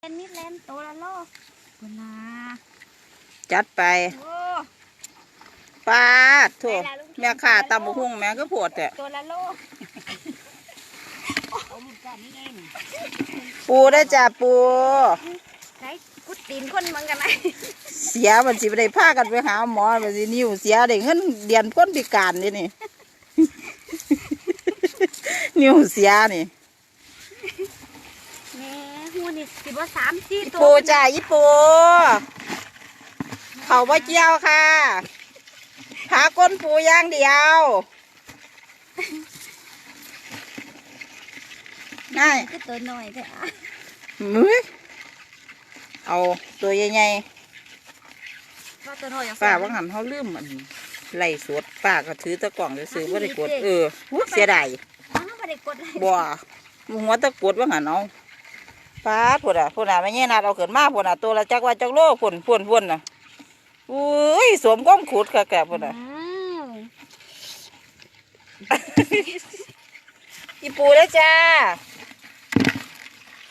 เล่นมิดเล่นตัวละโลกุนาจัดไปโอ้ปาดโถแม่ข่าตำบักหุ่งแม่ก็ปวดแต่ตัวละโลปูได้อจ้าปูใช้กุดตีนคนเหมือนกันไหมเสียมันสิไปได้พากันไปหาหมอมันสินิ้วเสียได้เงินเดือนคนพิการนี่นี่ นิ้วเสียนี่แหม่หู นี่สิบว่าสามสี่อีตัวปูจ้าอีปูเขาว่าเจียวค่ะ หาก้นปูอย่างเดียวง่ายก็ตัวหน่อยแต่อะมือเอาตัวใหญ่ว่าตัวหน่อยอย่ๆป้าว่าหันเขาลืมมันไล่สวดป้าก็ถือตะกล่องซื้อว่าได้กดเออหูเสียดายอ้าวไม่ได้กดเลยบ่หัวตะกรวดว่าหันเอา ป้าดพุ่นอะพุ่นอะไม่เงี้ยนาดเอาเกิดมาพุ่นอะตัวละจักว่าจักโลพุ่นพุ่นพุ่นน่ะอุ้ยสวมก้อมขุดค่ะแกพุ่นอะอืมอีปูแล้วจ้า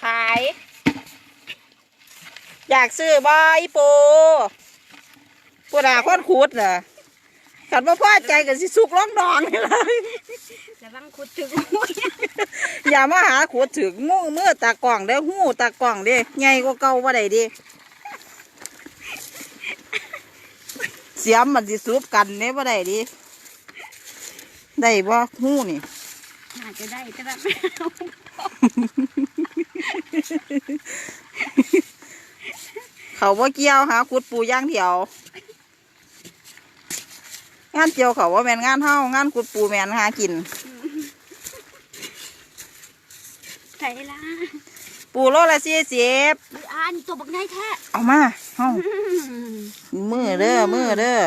ขาย อยากซื้อบ่อีปูพุ่นอะคนขุดน่ะ ขันว่าพ่อใจกันสิสุกร้องดองนี่เลยระวังขุดถึงหูอย่ามาหาขุดถึงงูมือตากล่องเด้อหูตากล่องเด้ใหญ่กว่าเก่าว่าใดดีเสียมมันสิสูบกันเนี่ยว่าได้ดิได้บ่หูนี่อาจจะได้แต่แบบเขาว่าเกี่ยวหาขุดปูอย่างเดียว งานเกี่ยวเขาว่าแมนงานเฮางานขุดปูแมนหากินใส่ละปูโลละสี่สิบอุ๊ยอ่านตัวบักไงแท้เอามาเฮาอืมมือเด้อมือเด้อ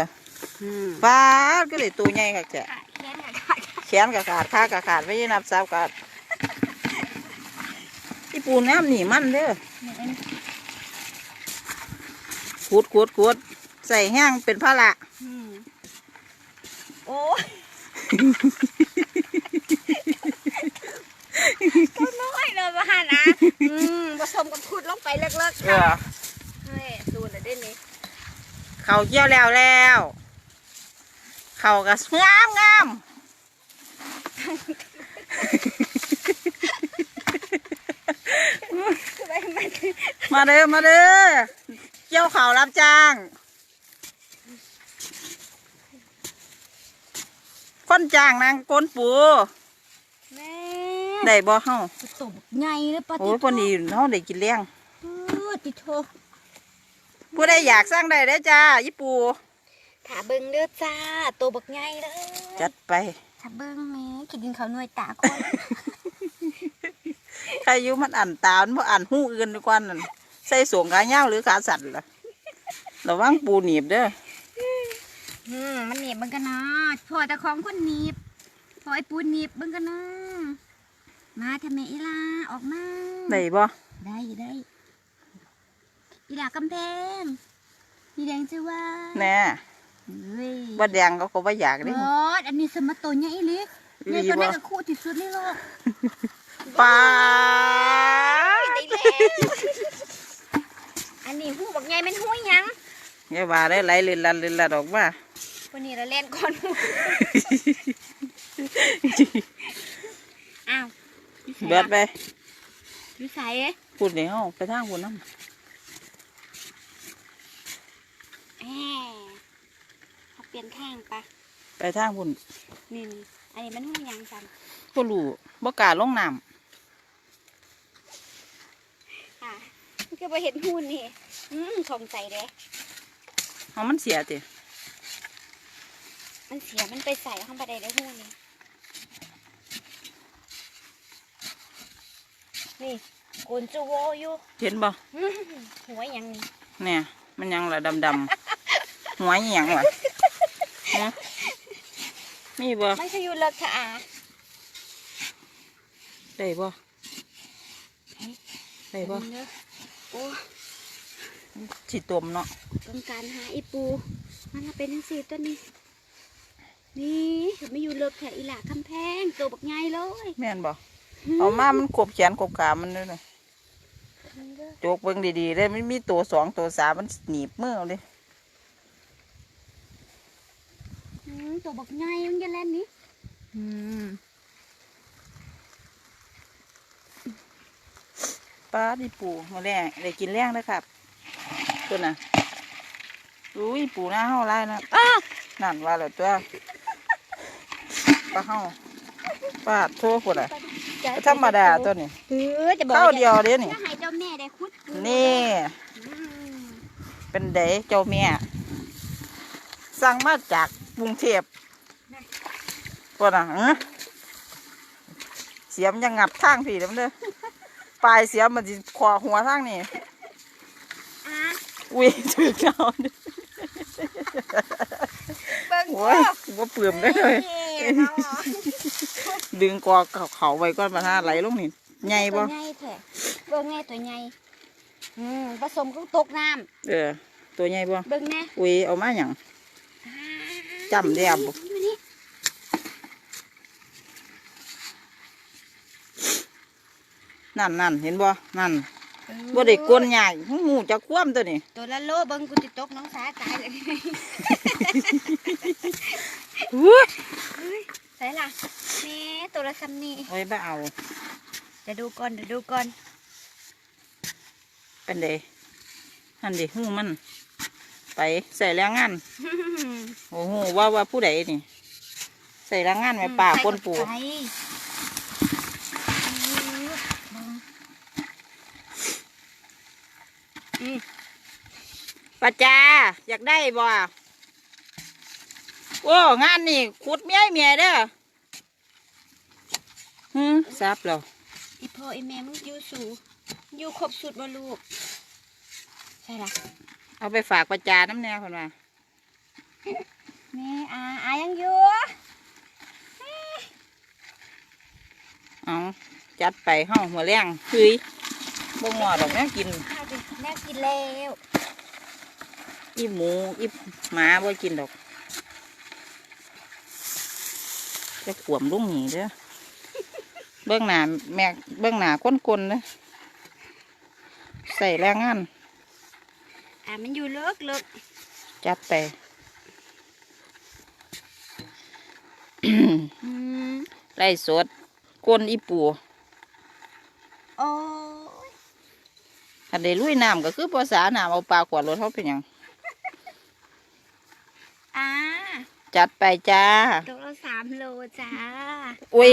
อืมฟ้าดก็เลยตัวใหญ่ค่ะจ้ะขาดแขนค่ะขาดแขนก็ขาดขาก็ขาดไม่ใช่นับซับขาดที่ปูน้ำนี่มันเด้อเนี่ยเอ็นขุดขุดขุดใส่แห้งเป็นผ้าละอืม โอ้ยตัวน้อยเลยมาหานะอืมผสมกับขุดลงไปเลิกๆเอค่ะอเฮ้ยดูน่อยได้นี่เขาเกี่ยวแล้วแล้ว เขาก็งามงามไปมันมาเด้อมาเด้อเกี่ยวเขารับจ้าง คนจ้างนางก้นปูแม่ได้บ่เฮาตบใหญ่เลยปะโอ้ยพอดีเฮาได้กินเลี้ยงเออติโทผู้ใดอยากสร้างได้เด้อจ้าญี่ปูถาเบิงเด้อจ้าตัวบักใหญ่เลยจัดไปถาเบิงแม่กินเขาวหน่วยตาคนใครอยู่มันอ่านตามันบ่อ่านหูอื่นดีกว่านั่นใส่สวงขาเงาวหรือขาสั่นล่ะระวังปูหนีบเด้อ อืมมันหนีบเบิงกันนะพอแต่ของคนหนีบพอไอ้ปูหนีบเบิงกันนะมาทำไมอีลาออกมาได้บ่ได้ได้อีหลากำแพงอีแดงชื่อว่าแน่เว้ยบ่แดงก็ก็บ่อยากเด้บอสอันนี้สมัตโตใหญ่อีหลิอีเนี่ยหลีตัวบ่นี้ก็คู่ที่สุดในโลกปลาได้แล้วอันนี้หูบักใหญ่เป็นหูหยังอย่าว่าได้ไหลเล่นลันเล่นลันออกมา วันนี้เราเล่นก่อนหมู่อ้าวเบิดไปวิสัยพูดเดี๋ยวไปทางพูดน้แหมเขาเปลี่ยนข้างปะำไปทางพูดนี่นี่อันนี้มันหูหยังจันก็รู้บ่กล้าลงน้อะมันก็ไปเห็นหูนี่อืมสงสัยเด้ำเอามันเสียติ มันเสียมันไปใส่ข้างบันไดได้หูนี่นี่โกนจูโวอยู่เห็นบ่อื้อหือหัวหยังนี่เนี่ย มันยังละดำดำๆ หัวอิหยังวะฮะมีบ่มันคืออยู่เลิกค่ะอาได้บ่ได้บ่เนอะโอ้สิตมเนาะต้องการหาอีปู มันน่ะเป็นทั้งสี่ตัวนี้ นี่ไม่อยู่เลิกแถอีหลาคำแพงตัวบักใหญ่เลยแม่นบ่เอามามันกบแขนกบขามันเลยนะเโจกเบิ่งดีๆเลยมันมีตัวสองตัวสามมันหนีบมือเอาเลยอืมตัวบักใหญ่มันจะเล่นนี่อืมปลาดิปูมาแรงได้กินแรงนะครับตัวน่ะอุ้ยปูหน้าเฮาไล่นะอ้านั่นว่าแล้วตัว ปลาเฮาปลาโทษคนอะธรรมดาตัวนี้เออจะบอกข้าวเดียวเด้นี่จะให้เจ้าแม่ได้คุดนี่อืมเป็นเดเจ้าแม่ สั่งมาจากกรุงเทพปนอะเอ้อเสียมยังงับทางพี่เด้อมันเด้อปลายเสียมมันสิขวาหัวทางนี่อะอุ้ยถึงเอาเด้อเบิ่งโอ้ยว่าเปลือมได้เลย เนาะดึงกอเขาเขาไว้ก่อนมาท่าไหลลงนี่ใหญ่ตับ่วใหญ่แท้เบิ่งแน่ตัวใหญ่อืมผสมกับตกน้เออตัวใหญ่บ่ำเบิ่งแน่อุ้ยเอามาหยังอ่าจำได้บ่อยู่นี่นั่นนั่นเห็นบ่นั่นบ่ได้กวนใหญ่หูจะคว่ำตัวนี้ตัวละโลเบิ่งกูติตกน้องสาตายเลย อุ้ย ใส่ล่ะแม่ตัวละซ้ำนี่โอ้ยบ่เอาเดี๋ยวดูก่อนเดี๋ยวดูก่อน เป็นเดนั่นดิหูมัน ไปใส่แรงงานโอ้โหว่าว่าผู้ใดนี่ ใส่แรงงานแม่ป่าคนปูไปอืมป้าจาอยากได้บ่โอ้งานนี่ขุดเมียเมียเด้อฮึซับแล้วอีพ่ออีแม่มึงอยู่สูอยู่ครบสุดบ่ลูกใช่ล่ะเอาไปฝากป้าจาน้ำแน่คนว่าแม่อาอายังอยู่เอาจัดไปห้องหัวแรงเฮ้ยบ่งอดอกแม่กินอาดิแม่กินแล้วอีหมูอีหมาบ่กินดอก จะขวมลุงหนีเด้อเบื้องหน้าแม่เบื้องหน้าก้นกลเด้อใส่แรงงานอ่ามันอยู่เลิกเลิกจัดไปอืมไล่สดก้นอีปูโอ้ยถ้าได้ลุยน้ำก็คือภาษาน้ำเอาปลาขวดรถเขาเป็นหยัง อ่า จัดไปจ้าตัวละสามโลจ้า อุ้ย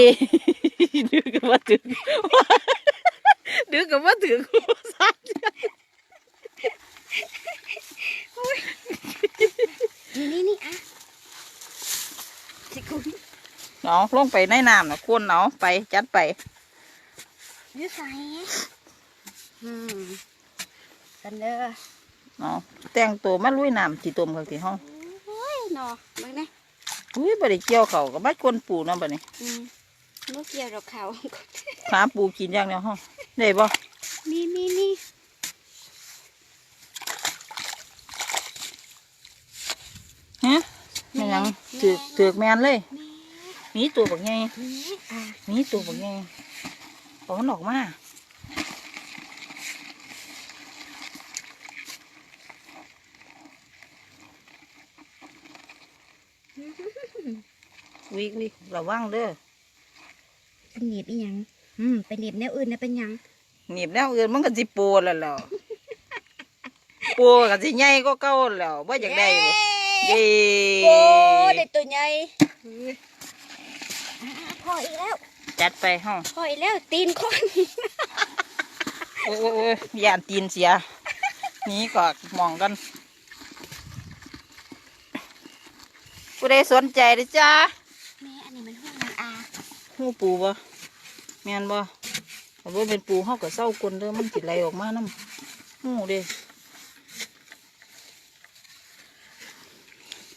ดื้อกับว่าถึงดื้อกับว่าถึงภาษานี่นี่นี่อะสิคุณเนาะลงไปในน้ำนะคนเนาะไปจัดไปอยืดใส่อืมกันเด้อเนาะแต่งตัวมาลุยน้ำจีตมกันที่ห้อง โอ้ยหนอเบิ่งนะ อุ้ยบริเกี่ยวเขากับบ้านคนปูเนาะบัดนี้อืมลูกเกี่ยวดอกเขาหาปูกินอย่างเดียวห้องได้บ่มีมีนี่ฮะแม่นหยังถือกถือกแมนเลยแม่มีตัวบักไงแม่อะมีตัวบักไงเอามันออกมา วิกวิระวังเด้อเป็นหนีบอีหยังอืมเป็นหนีบแนวอื่นนะเป็นหยังหนีบแนวอื่นมันก็สิปูแล้วแหล้วปูก็สิใหญ่ก็เก่าแล้วว่าอยากได้บ่เย้โอ้เด็ดตัวใหญ่อะพออีกแล้ว จัดไปห้องพออีกแล้วตีนคนโอ้ยโอ้ยโอ้ยยานตีนเสียหนี่ก็มองกัน ผู้ใดสนใจเด้อจ้าแม่อันนี้มันห้องมันอาหูปูบ่แม่นบ่ถ้าบ่เป็นปูเฮาก็เศร้ากลนเด้อมันสิไหลออกมานํหูเด้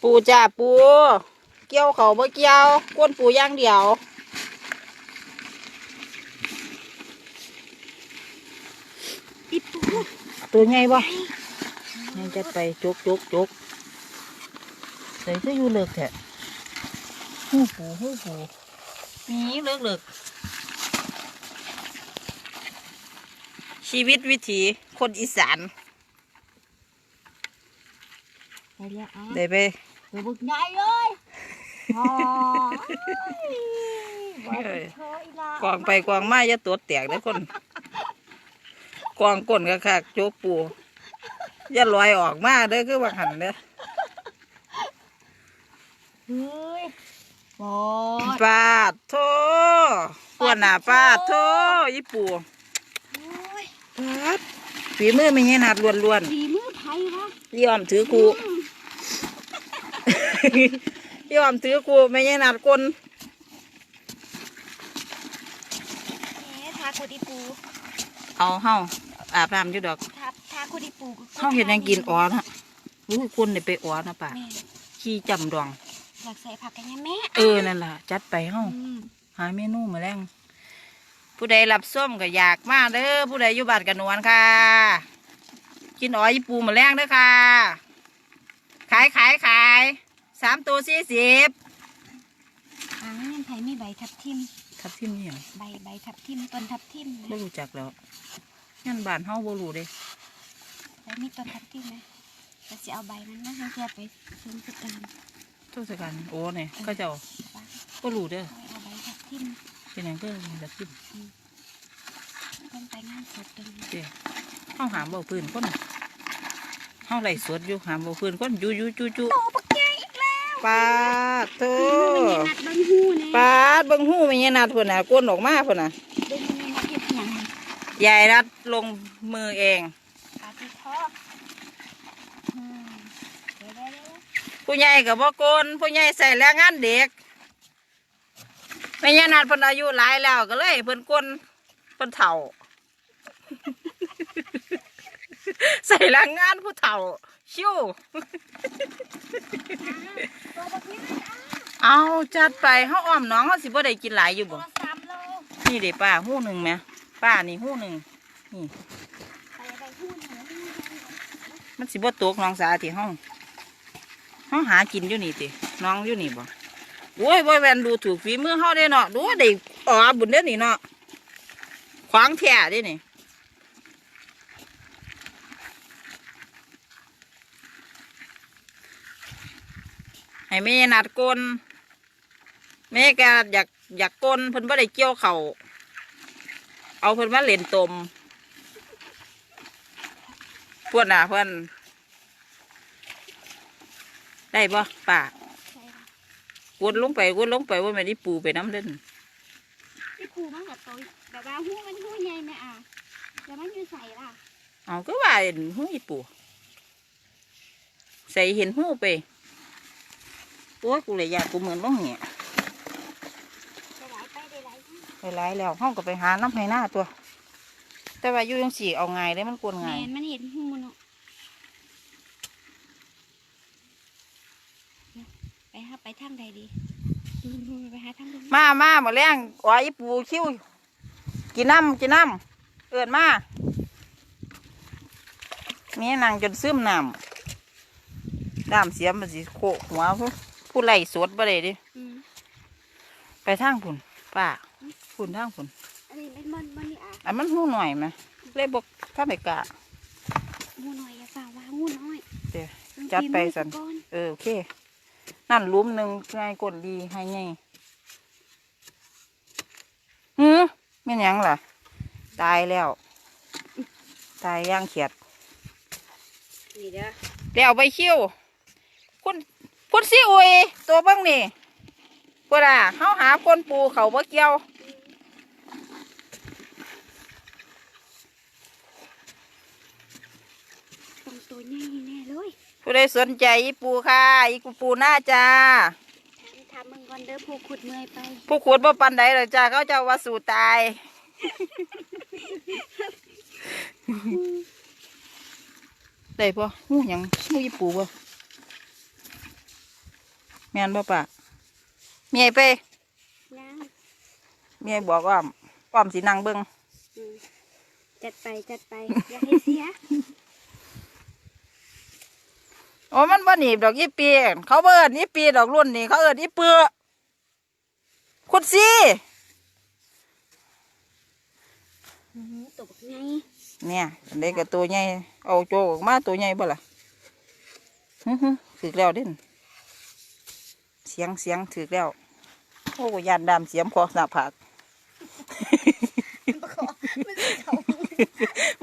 ปูจ้าปู เกี่ยวเขาบ่เกี่ยวก้นปูอย่างเดียวอีปูตัวใหญ่บ่ยังจัดไปจกจกจก ใส่ก็อยู่เลิกแท้หูปูหูปูนี่เลิกเลิกชีวิตวิถีคนอีสานไปเรียกเอาได้ไปตัวบุกใหญ่เลยโอ้ยบ่ได้เธออีหลากวางไปกวางมาอย่าตัวแตกเด้อคนกวางก้นกะคักโจกปูอย่าลอยออกมาเด้อคือว่าหันเด้อเฮ้ยบอดปาดโทปวดหน้าปาดโทอีปูโอ้ยปาดฝีมือไม่ใช่นัดล้วนฝีมือไทยวะๆยอมถือกูยอมถือกูไม่ใช่นัดก้นเอ๊ะทาคุดิปูเอาเฮาอาบน้ำอยู่ดอกทาทาคุดิปูเฮาเห็นยังกินอ๋อนะอู้ยคนได้ไปอ๋อนะป่าแม่ขี้จำดอง อยากใส่ผักกันยังแม่เออนั่นล่ะ จัดไปเฮาอืมหาเมนูมาแรงผู้ใดรับส้มก็อยากมาเด้อผู้ใดอยู่บ้านกันนวลค่ะ กินอ๋อยปูมาแรงเด้อค่ะ ขายขายขายสามตัวสี่สิบอ่าเงินไทยมีใบทับทิม ทับทิมนี่ยังใบใบทับทิมต้นทับทิมไม่นะรู้จักแล้วงั้นบ้านเฮาบ่รู้เด้ใบมีต้นทับทิมนะจะสิเอาใบนั้นนะให้แกไปชมสกา รทุกสกันโอ้เนี่ยเขาเจ้าปะบ่รู้เด้อเอาใบทับทิมเป็นหยังก็มีทับทิมต้นไปงานศพตรงนี้เด้เฮาหามบ่พื้นคนเฮาไล่สดอยู่หามบ่พื้นคนอยู่อยู่จูจูโตปักใหญ่อีกแล้วปาดโตมันนัดเบิ้งหูเนี่ยปาดเบิ่งหูไม่ใช่นัดพุ่นน่ะก้นออกมาพุ่นน่ะเบิ้งหูนัดเห็ดหยังยายรัดลงมือเอง ปาติทออืมเดี๋ยวได้แล้ว ผู้ใหญ่กับบ่โกนผู้ใหญ่ใส่แรงงานเด็กไม่ยานัดเพิ่นอายุหลายแล้วก็เลยเพิ่นกนเพิ่นเฒ่า ใส่แรงงานผู้เฒ่า ชิวเอาจัดไปเฮาอ้อมน้องเฮาสิบ่ได้กินหลายอยู่บ่นี่เด้ป้าหู้หนึ่งแหมป้านี่หู้หนึ่งนี่มันสิบ่ตกน้องสาที่ห้อง ห้องหากินอยู่นี่ติน้องอยู่นี่บ่โอ้ยบ่แม่นดูถูกฝีมือเฮาเด้เนาะดูว่าได้อ๋อบุญเด้อนี่เนาะขวางแท้เด้นี่ให้แม่นัดกลนแม่ก็อยากอยากกลนเพิ่นบ่ได้เกี่ยวเขาเอาเพิ่นมาเล่นตมพวดน่ะเพิ่น ได้บ่ป่าใช่ค่ะกดลงไปกดลงไปว่าแม่นได้ปูไปน้ำเล่นพี่ครูมากกับตัวแบบว่าหูมันหูใหญ่ไหมอะแล้วมันอยู่ใส่ล่ะเอาก็ว่าเห็นหูอีปูใส่เห็นหูไปโอ้ยกูเลยอยากกูเหมือนบ้องเนี่ยได้หลายไปได้หลายหูไปไล่แล้วห้องก็ไปหาน้ำให้หน้าตัว แต่ว่าอยู่ยังสี่เอาไงายได้มันกวนแมไงายนมันเห็นหูเนาะ ไปหาไปทางใดดีดูดูไปหาทางดูมามามาแรงอ๋ออีปูคิ้วกินน้ำกินน้ำเอินมามีนางจนซึมน้ำน้ำเสียมันสิโขกหัวผู้ผู้ไล่สดบ่ได้เดิอืมไปทางผุนป้าผุนทางผุนอันนี้เป็นมันมันนี่อะอันมันหูหน่อยไหมเลยบอกถ้าไม่กะ งูน้อยอย่าฝ่าว่างูน้อย เดี๋ยวจัดไปสั่นก่อน เออโอเค นั่นหลุมหนึ่งง่ายกดดีให้ไงหือไม่นหยังล่ะ ตายแล้ว ตายย่างเขียดนี่เด้อเดี๋ยวไปคิ้วคุณคุณสิอุยตัวเบ้างนี่พวกน่ะเขาหาคนปูเขาบ่เกี่ยวต้องตัวใหญ่แน่เลย ผู้ใดสนใจอีปูค่ะอีปูปูหน้าจ้าทำมึงก่อนเด้อผู้ขุดเมื่อยไป ผู้ขวดบ่ปันใดหรอกจ้าเขาเจะว่าสู่ตาย ได้ปะหูหยังหูอีปูปะแม่นบ่ปะเมียไปย่างเมียบอกว่าอ้อมสินั่งเบิ่งอืมจัดไปจัดไปอย่าให้เสีย โอ้มันบ่หนีบดอกอีปีเขาเบิ่นอีปีดอกรุ่นนี่เขาเอิ้นอีเปือคุดซี่อื้อหือตัวบักไงเนี่ยอันเด็กกับตัวใหญ่เอาโจกออกมาตัวใหญ่บ่ล่ะฮึฮึถึกแล้วเด่นเสียงเสียงถึกแล้วโอ้ยานดำเสียมคอหน้าผาก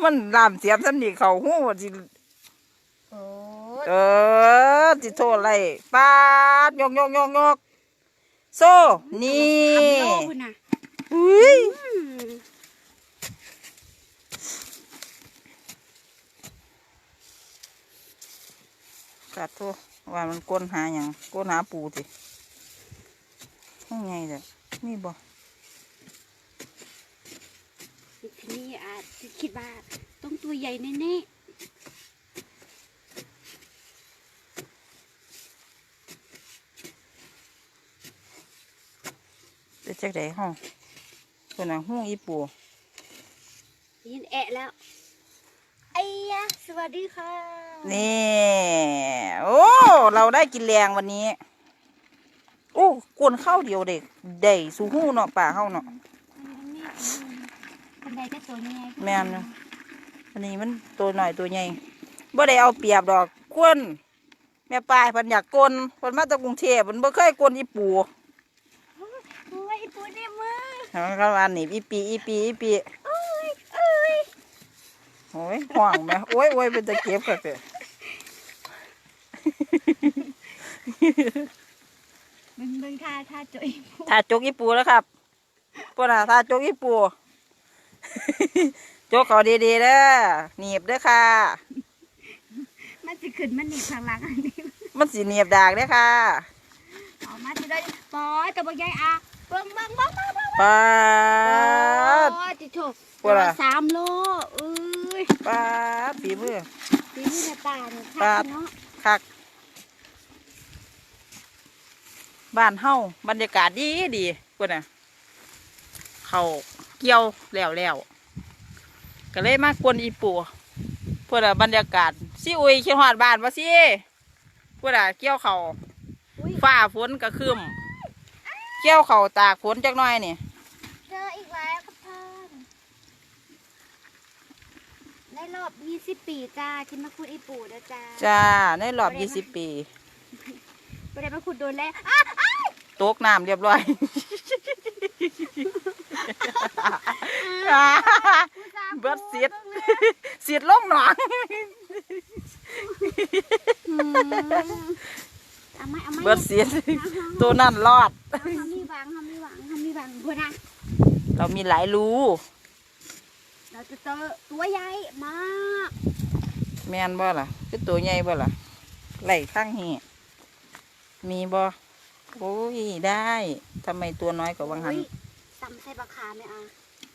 มันลามเสียมสันนี่เขาหูว่าสิโอ้ เออสิโทษอะไรปาดยกยกยกยกโซ่นี่อุ้ยกัดโทษว่ามันก้นหาอย่างก้นหาปูสิห้องไงเด้อนี่บ่ทีนี้อาจจะคิดว่าต้องตัวใหญ่แน่ ดี๋ยวจักไดห้องคนน่ะห้องอีปูๆยินแอะแล้วไอ้ยะสวัสดีค่ะ นี่โอ้เราได้กินแรงวันนี้ โอ้กวนข้าวเดียวเด็กได้สูหูเนาะป่าเฮาเนาะคนใดก็ตัวใหญ่แม่นเนาะอันนี้มันตัวหน่อยตัวใหญ่บ่ได้เอาเปรียบดอกกวนแม่ปลายเพิ่นอยากกวนเพิ่นมาจากกรุงเทพเพิ่นบ่เคยกวนอีปูโอ้ย ปูในมือเขาก็ว่านี่อีปีอีปีอีปีโอ้ยเอ้ยโอ้ยห่วงแม่โอ้ยโอ้ยเป็นตะเก็บกันเถอะมึงมึงท่าท่าจุยปูถ้าจกอีปูแล้วครับพวกน่ะถ้าจกอีปู จกเขาดีๆเด้อหนีบเด้อค่ะ มันจะขึ้นมันหนีบข้างหลังอันนี้มันสีหนีบดากเด้อค่ะ ออกมาจะได้ปอยตัวบางใหญ่อะ เบิ่งเบิ่งเบิ่งเบิ่งเบิ่งปาด โอ้ยจิโฉกปวดอะสามโลเอ้ยปาดฝีมือปีนี้ในป่าเนี่ยปาค่ะดเนาะคักบ้านเฮาบรรยากาศดีดีพวกน่ะเขาเกี่ยวแล้วแล้วก็เลยมากวนอีปูพวกน่ะบรรยากาศสิอุยคิดฮอดบ้านว่าสิพวกน่ะเกี่ยวเขาอุ้ย ฟ้าฝนก็ครึม เกี่ยวเขาตากฝนจักหน่อยนี่เจออีกแล้วครับท่านในรอบ20ปีจ้าที่มาขุดอีปู่เด้อจ้าจ้าในรอบยี่สิบปีไม่ได้มาขุดโดนแล้วอ้าวอ้าวตกน้ำเรียบร้อยผู้สาวเบิดเสียด บิ่งเลยเสียดลงหนองอืมเอาไหมเอาไหมเบิดเสียด ตัวนั่นรอด ทำมีหวังทำมีหวังทำมีหวังบัวนะ เรามีหลายรูเราจะเจอตัวใหญ่มากแม่นบ่ล่ะคือตัวใหญ่บ่ล่ะไหลข้างหีมีบ่โอ้ยได้ทำไมตัวน้อยกว่าวังหันอุ๊ยตำใส่บะขามเนี่ยอะ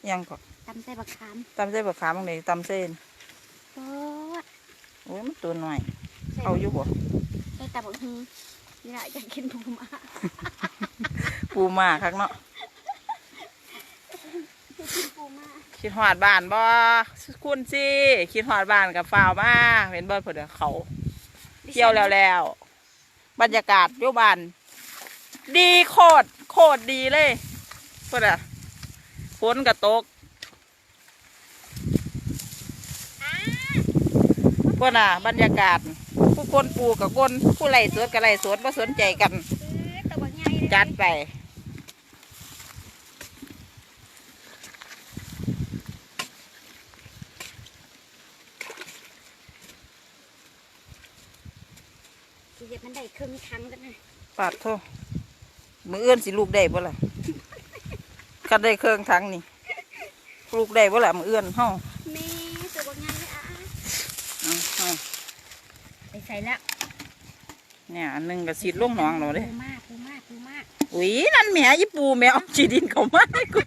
ยังก็ตำใส่บะขามตำเส้นบะขามตรงไหนตำเส้นโอ้ยโอ้ยมันตัวน้อยใส่เอาอยู่บ่ใส่ตำบักฮือนี่แหละอยากกินปูมาปูมาคักเนาะ อยากกินปูมา คิดหอดบ้านบ่คุณสิคิดหอดบ้านกับฝ่าวมาเป็นบ่เพิ่นเด้อเขาเที่ยวแล้วแล้ว บรรยากาศอยู่บ้านดีโคตรโคตรดีเลยเพื่อนอะฝนกระตกเพื่อนอะบรรยากาศ ผู้คนปลูกกับคนผู้ไล่สวนกับไล่สวนก็สนใจกันเอ้ยตัวบักใหญ่เลยจัดไป สิเฮ็ดมัน ได้ครึ่งครั้งกันนะปาดโทมือเอื้อนสิลูกได้บ่ล่ะคันได้เครื่องทั้งนี่ลูกได้บ่ล่ะมือเอื้อนเฮามีตัวบักใหญ่เลยอะเอาเอาไปใส่แล้วเนี่ยอันหนึงก็สีดลงหนองเราเด้ปูมากปูมากปูมากอุ้ยนั่นแหม่ยี่ปูแม่เอาจีดินเขามาให้กู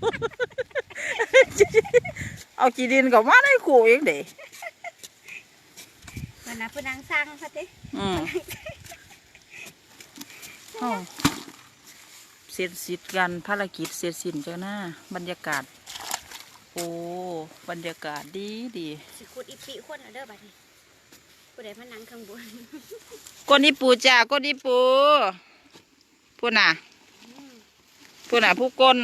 เอาจีดินเขามาให้กูเองเด้วันนั้นเพิ่นนางสร้างค่ะติอืม เอาเสร็จสิ้นกันภารกิจเสร็จสิ้นเจ้าหน้าบรรยากาศ โอ้บรรยากาศดีดีสิขุดอีปีคนเอาเด้อบัดนี้ผู้ใดมานั่งข้างบนก้นนี้ปูจ้าก้นนี้ปูพูดน่ะพูดน่ะผู้ก้น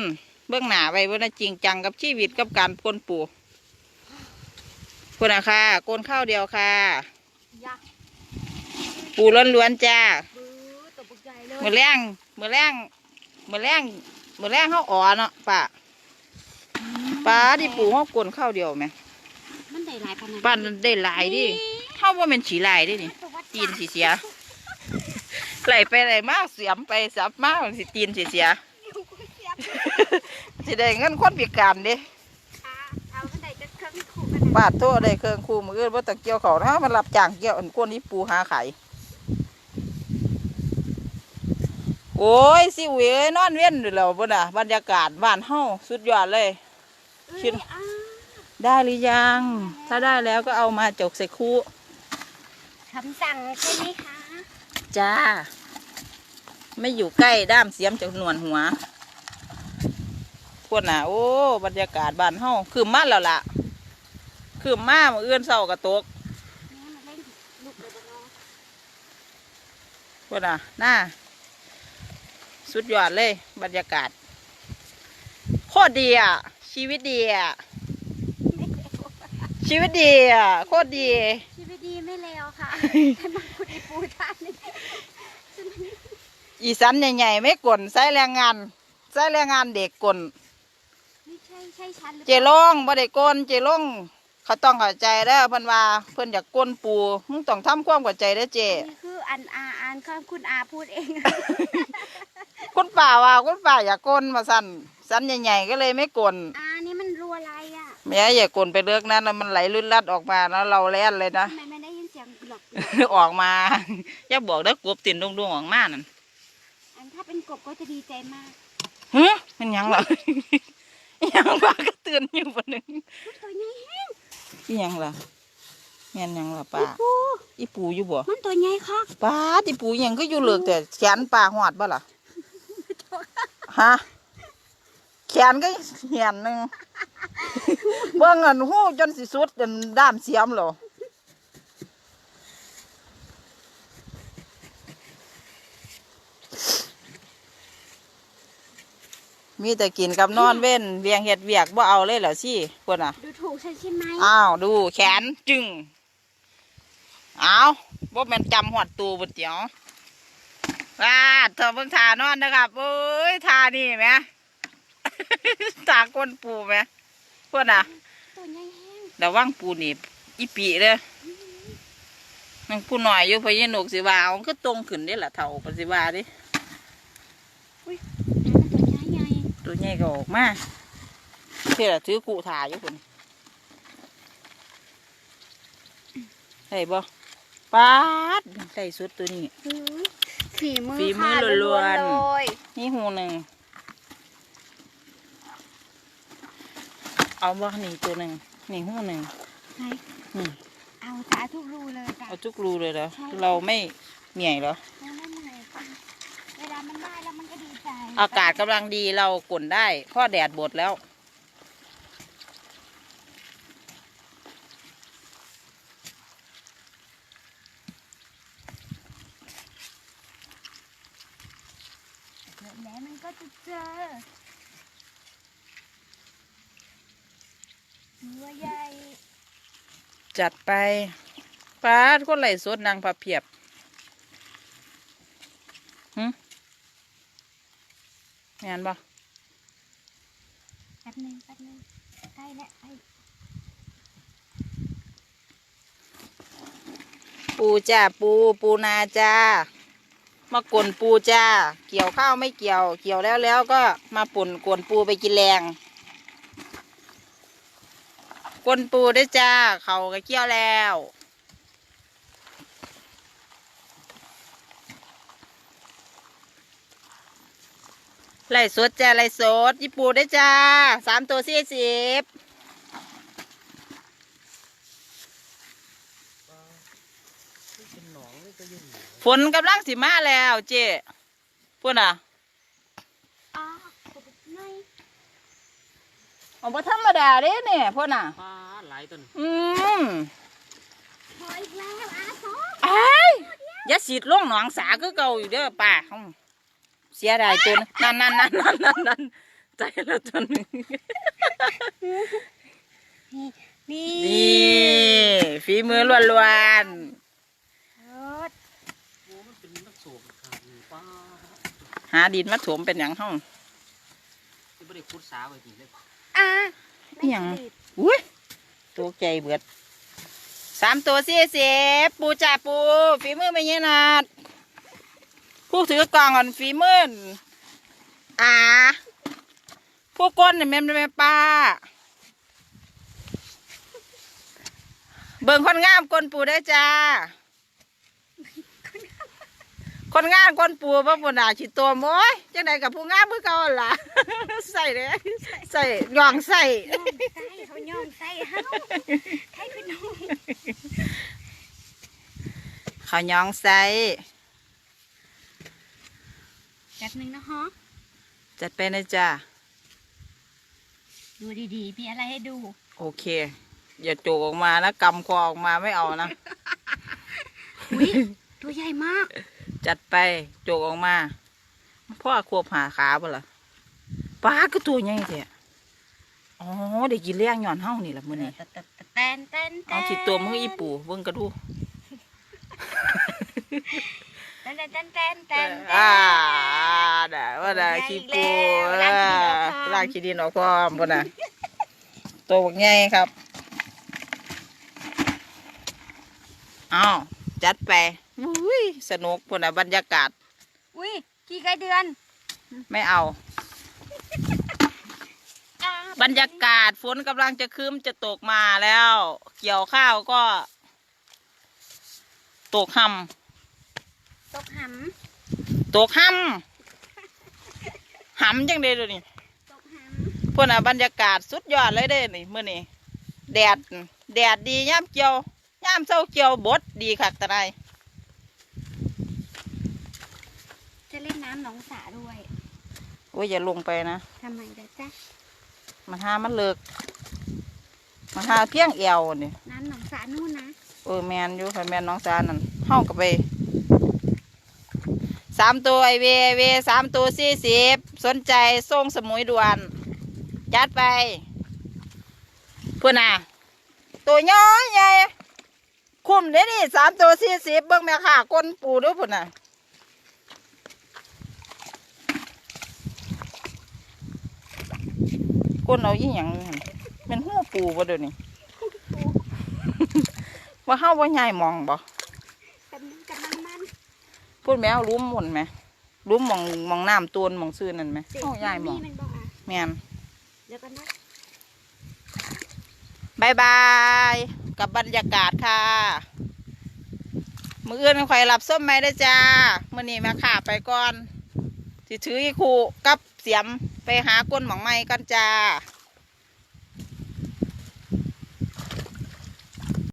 เบื้องหน้าไว้ว่าน่ะจริงจังกับชีวิตกับการก้นปูคุณอะค่ะโกนข้าวเดียวค่ะยักษ์ปูล้วนๆจ้า มือแรงมือแรงมือแรงมือแรงเขาอ่อนเนาะป้าป้าที่ปูเขาโกนข้าวเดียวไหมมันได้หลายปานนั้นป้าได้หลายดิเขาว่าเป็นฉีหลายดินี่ตีนสีเสียไหลไปไหลมากเสียมไปสับมากสิตีนสีเสียสิได้เงินคนพิการเดิเอามันได้จะเครื่องคู่กันบาทโทษได้เครื่องคู่มืออื่นว่าตะเกียวเขาถ้ามันรับจ้างเกี่ยวอันก้นนี้ปูหาไข่ โอ้ยสิเวยนอนเว้นอยู่แล้วบ่น่ะบรรยากาศบ้านเฮาสุดยอดเลยคิดอ่าได้หรือยัง ถ้าได้แล้วก็เอามาจกใส่คู่คำสั่งใช่ไหมคะจ้า ไม่อยู่ใกล้ด้ามเสียมจากหนวนหัวพวกน่ะ โอ้ บรรยากาศบ้านเฮาคือมาแล้วล่ะ คือมาเมื่อเอื้อนเศร้ากระตกนี่มันเล่นลูกเลยบ่เนาะพวกน่ะหน้า สุดยอดเลย บรรยากาศ โคตรดีอะ ชีวิตดีอะ ชีวิตดีอะ โคตรดี ชีวิตดีไม่เลวค่ะแต่มาคุณไอปูทานนี่อีสันใหญ่ๆไม่กลนใช้แรงงานใช้แรงงานเด็กกลนไม่ใช่ใช่ฉันหรือเจลงบ่ได้กลนเจลงเขาต้องเข้าใจเด้อเพิ่นว่าเพิ่นอยากกลนปูมึงต้องทำความเข้าใจเด้อเจนี่คืออันอาอันข้างคุณอาพูดเอง คุณป่าว่าคุณป่าอยากกลนมาสั่นสันใหญ่ๆก็เลยไม่กลนอานี่มันรัวอะไรอะแม่อย่ากลนไปเลิกนั้นแล้วมันไหลลื่นลัดออกมาแล้วเราแล่นเลยนะทำไมไม่ได้ยินเสียงหลอกออกมาอย่าบอกเด้อกบตินดงๆออกมานั่นอันถ้าเป็นกบก็จะดีใจมากฮะมันหยังล่ะอิหยังปากก็เตือนอยู่บ่หนึงอุ๊ยตัวใหญ่แห้งอีหยังล่ะแม่นหยังล่ะป้าปูอีปูอยู่บ่ มันตัวใหญ่ค่ะป้าที่ปูอิหยังก็อยู่เหลือกแต่แขนป้าหอดบ่ล่ะ ฮะแขนก็เหียนหนึ่งเบิ่งอันหูจนสิสุดจนด้ามเสียมเหรอมีแต่กินกับนอนเว้นเวียงเห็ดเวียกบ่เอาเลยเหรอสิพวกน่ะ ดูถูกฉันใช่ไหมอ้าวดูแขนจึง เอาบ่แม่นจำหอดตูบนเตียว ว้าเธอเบิ่งทานอนนะครับเอ้ยทานี่ไหมตาก้นปูไหมเพื่อนอะตัวใหญ่แห้งเดี๋ยวว่างปูหนีบอีปีเลยนังผู้หน่อยอยู่พะยนกสิว่าเอามันก็ตรงขึ้นได้ละเท่าปสิว่าดิมันตัวใหญ่ใหญ่ตัวใหญ่ก็ออกมาเพื่อถือกูถ่ายอยู่คนใช่บ่ปาดใส่สุดตัวนี้หือ ฝีมือฝีมือค่ะล้วนๆๆเลยนี่หูหนึ่ง เอาบ่นี่ตัวหนึ่งนี่หูหนึ่งไหนนี่เอาจ้าทุกรูเลยจ้ะ เอาจุกรูเลยเหรอใช่ เราไม่เหนื่อยเหรอมันไม่เหนื่อยจ้ะเวลามันได้แล้วมันก็ดีใจอากาศกำลังดีเรากลนได้เพ่อแดดบดแล้ว เดี๋ยวแล้วมันก็ จะเจอตัวใหญ่จัดไปป้าดคนไหลสดนางผับเพียบหึงานบ่แป๊บนึงแป๊บนึงใกล้แล้วใกล้ปูจ้าปูปูนาจ้า มากลนปูจ้า เกี่ยวข้าวไม่เกี่ยว เกี่ยวแล้วแล้วก็มาปุ่นกวนปูไปกินแรงกวนปูได้จ้า เขาก็เกี่ยวแล้ว ไล่สดจ้าไล่สด ญี่ปูได้จ้า สามตัวสี่สิบ ฝนกำลังสิมาแล้วเจ๊พูดน่ะอ๋อตัวใหญ่ออกมาธรรมดาเด้เนี่ยพูดน่ะปลาหลายต้นอืมพออีกแล้วอาสองไอ้ยอย่าสีดลงหนองสาคือเก่าอยู่เด้อป้าอืมเสียดายจนนั่นนั่นนั่นนั่นนั่นนั่นใจละจนนี่นี่นี่ฝีมือล้วนเลิศ โอ้มันเป็นนักโศกขาดหนึ่งป้า ๆ หาดินมาถมเป็นอย่างห้องจะไม่ได้คุดสาไว้ดีเลยอะอิหยังอุ้ยตัวใจเบิดสามตัวสี่สิบปูจ่าปูฝีมือไม่เยนาดผู้ถือกล่องอ่อนฝีมืออ่าผู้ก้นเนี่ยแม่นแม่ป้า เบิ่งคนงามก้นปูได้อจ้า คนงามก้นปูพระบุญาชิตัวมโอ้ยจังไดกับผู้งามเพื่อเก่าหั่นล่ะใส่เลยใส่ย่องใส่ย่องใส่เขาย่องใส่เฮาใครคือน้องเขาวยองใส่แป๊บนึงนะฮะจัดไปนะจ้าดูดีๆมีอะไรให้ดู โอเค อย่าโจกออกมานะกำคอออกมาไม่เอานะอุ้ยตัวใหญ่มาก จัดไปโจกออกมาพ่อควบหาขาบ่ล่ะปลาก็ตัวใหญ่แท้อ๋อได้กินเลี้ยงหย่อนเฮานี่แหละมื้อนี้แตนแตนเอาสิตัวมืออีปูเบิ่งกระดูแตนแตนแตนแตนแตนอ่าได้ว่าได้ขี้ปูลางขี้ดินออกพร้อมล้างขี้ดินออกพร้อมพุ่นน่ะตัวบักใหญ่ครับเอาวจัดไป อุ้ยสนุกพุ่นน่ะบรรยากาศ อุ้ยกี่ไก่เดือนไม่เอาอ่าบรรยากาศฝนกำลังจะคืมจะตกมาแล้ว เกี่ยวข้าวก็ ตกหตกหำตกหำหำจังเด้ดูนี่ำตกหพวกน่ะบรรยากาศสุดยอดเลยเด้นี่มื้อนี้แดด แดดดีย่ามเกี่ยวย่ามเช้าเกี่ยวบดดีคักตะไดำจะ เล่นน้ำหนองสาด้วยโอ้ยอย่าลงไปนะทำไมล่ะจ๊ะมันหามันเลิกมันหาเพียงเอวนี่น้ำหนองสานู่นนะเออแมนอยู่ค่ะแมนน้องสานั่นเฮาก็ไปสามตัวไอเวเวสามตัวสี่สิบสนใจส่งสมุยด่วนจัดไปเพื่อนน่ะตัวย้อยใหญ่คุ้มเด้ดิสามตัวสี่สิบเบิ่งแม่ค่ะก้นปูด้วยพุ่นน่ะ ก้นเอาอีหยังนี่หั่นเป็นหูปูบ่เดี๋ยวนี้ว่าเฮาว่าใหญ่มองบ่กำลังกำลังมันพูดแมวลุ้มหมุนไหมลุ้มมองมองน้ำตูนมองซื่อนั่นไหมเฮาใหญ่มองนี่มันบอกอะแม่นเดี๋ยวกันนะบายบายกับบรรยากาศค่ะมืออื่นคอยรับส้มไหมได้อจ้ามื่อนี้แมาขาไปก่อนสิถืออีคูกับ เสียมไปหาก้นหมองไม้กันจ้า